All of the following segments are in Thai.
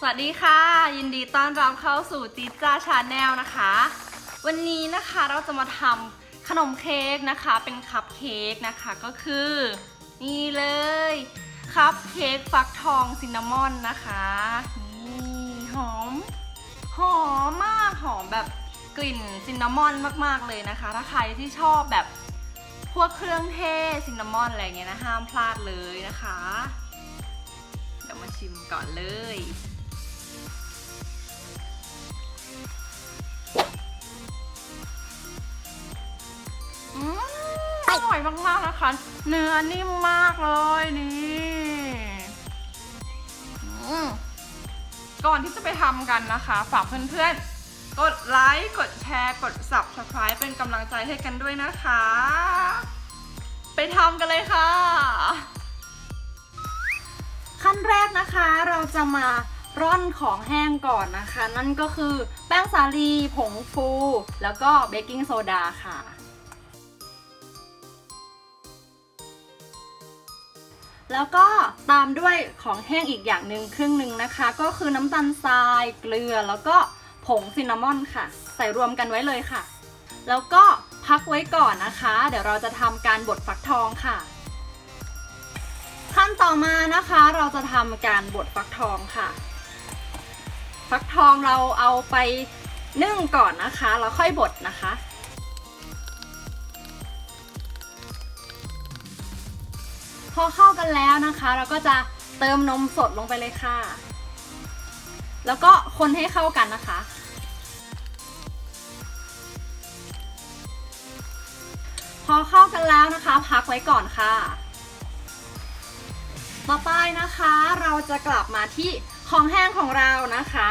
สวัสดีค่ะ ยินดีต้อนรับเข้าสู่จิจ้าชาแนลนะคะ วันนี้นะคะเราจะมาทำขนมเค้กนะคะเป็นคัพเค้กนะคะก็คือ นี่เลยคัพเค้กฟักทองซินนามอนนะคะนี่หอมหอมมากหอมแบบกลิ่นซินนามอนมากๆเลยนะคะ ถ้าใครที่ชอบแบบพวกเครื่องเทศซินนามอนอะไรเงี้ยนะห้ามพลาดเลยนะคะ เดี๋ยวมาชิมก่อนเลย อืมอร่อยมากๆนะคะ เนื้อนิ่มมากเลยนี่อืมก่อนที่จะไปทำกันนะคะ ฝากเพื่อนๆ กดไลค์ กดแชร์ กด subscribe เป็นกำลังใจให้กันด้วยนะคะ ไปทำกันเลยค่ะ ขั้นแรกนะคะเราจะมา ร่อนของแห้งก่อนนะคะ นั่นก็คือแป้งสาลีผงฟู แล้วก็เบกกิ้งโซดาค่ะแล้วก็ตามด้วยของแห้งอีกอย่างหนึ่งครึ่งหนึ่งนะคะ ก็คือน้ำตาลทราย เกลือแล้วก็ผงซินนามอนค่ะ ใส่รวมกันไว้เลยค่ะ แล้วก็พักไว้ก่อนนะคะ เดี๋ยวเราจะทำการบดฟักทองค่ะ ขั้นต่อมานะคะเราจะทำการบดฟักทองค่ะ ฟักทองเราเอาไปนึ่งก่อนนะคะแล้วค่อยบดนะคะ พอเข้ากันแล้วนะคะ เราก็จะเติมนมสดลงไปเลยค่ะ แล้วก็คนให้เข้ากันนะคะ พอเข้ากันแล้วนะคะ พักไว้ก่อนค่ะ ต่อไปนะคะเราจะกลับมาที่ ของแห้งของเรานะคะ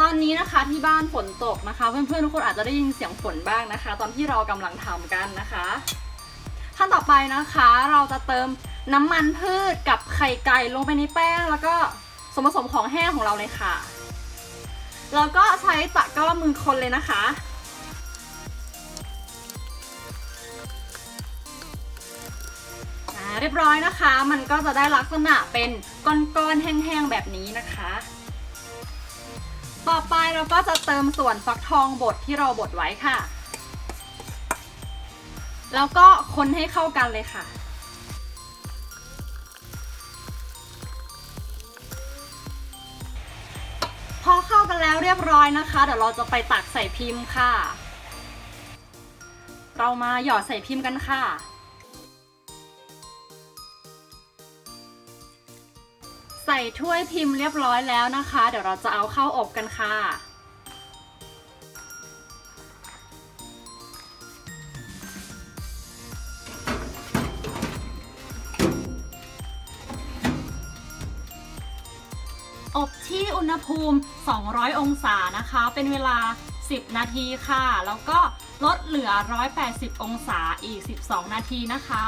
ตอนนี้นะคะที่บ้านฝนตกนะคะ เพื่อนๆทุกคนอาจจะได้ยินเสียงฝนบ้างนะคะ ตอนที่เรากำลังทำกันนะคะ ขั้นต่อไปนะคะเราจะเติมน้ำมันพืชกับไข่ไก่ลงไปในแป้ง แล้วก็ส่วนผสมของแห้งของเราเลยค่ะ แล้วก็ใช้ตะกร้อมือคนเลยนะคะ เรียบร้อยนะคะ มันก็จะได้ลักษณะเป็นก้อนๆแห้งๆแบบนี้นะคะ ต่อไปเราก็จะเติมส่วนฟักทองบดที่เราบดไว้ค่ะ แล้วก็คนให้เข้ากันเลยค่ะพอเข้ากันแล้วเรียบร้อยนะคะ เดี๋ยวเราจะไปตักใส่พิมพ์ค่ะ เรามาหยอดใส่พิมพ์กันค่ะ ส่ถ้วยพิมพ์เรียบร้อยแล้วนะคะ เดี๋ยวเราจะเอาเข้าอบกันค่ะอบที่อุณหภูมิ 200 องศานะคะ เป็นเวลา 10 นาทีค่ะ แล้วก็ลดเหลือ 180 องศาอีก 12 นาทีนะคะ